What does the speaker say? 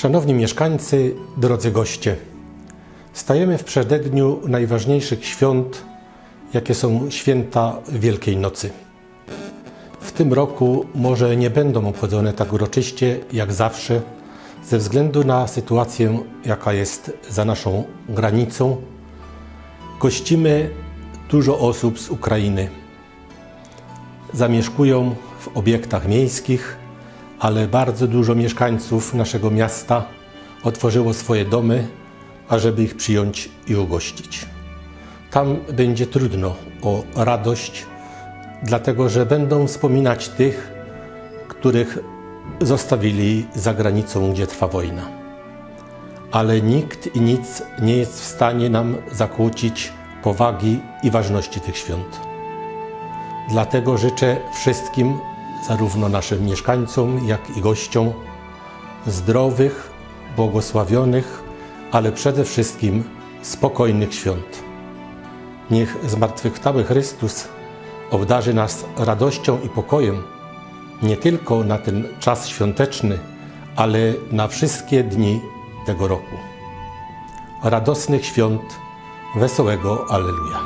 Szanowni mieszkańcy, drodzy goście, stajemy w przededniu najważniejszych świąt, jakie są święta Wielkiej Nocy. W tym roku może nie będą obchodzone tak uroczyście jak zawsze, ze względu na sytuację, jaka jest za naszą granicą. Gościmy dużo osób z Ukrainy. Zamieszkują w obiektach miejskich, ale bardzo dużo mieszkańców naszego miasta otworzyło swoje domy, ażeby ich przyjąć i ugościć. Tam będzie trudno o radość, dlatego że będą wspominać tych, których zostawili za granicą, gdzie trwa wojna. Ale nikt i nic nie jest w stanie nam zakłócić powagi i ważności tych świąt. Dlatego życzę wszystkim, zarówno naszym mieszkańcom, jak i gościom, zdrowych, błogosławionych, ale przede wszystkim spokojnych świąt. Niech zmartwychwstały Chrystus obdarzy nas radością i pokojem, nie tylko na ten czas świąteczny, ale na wszystkie dni tego roku. Radosnych świąt, wesołego Alleluja.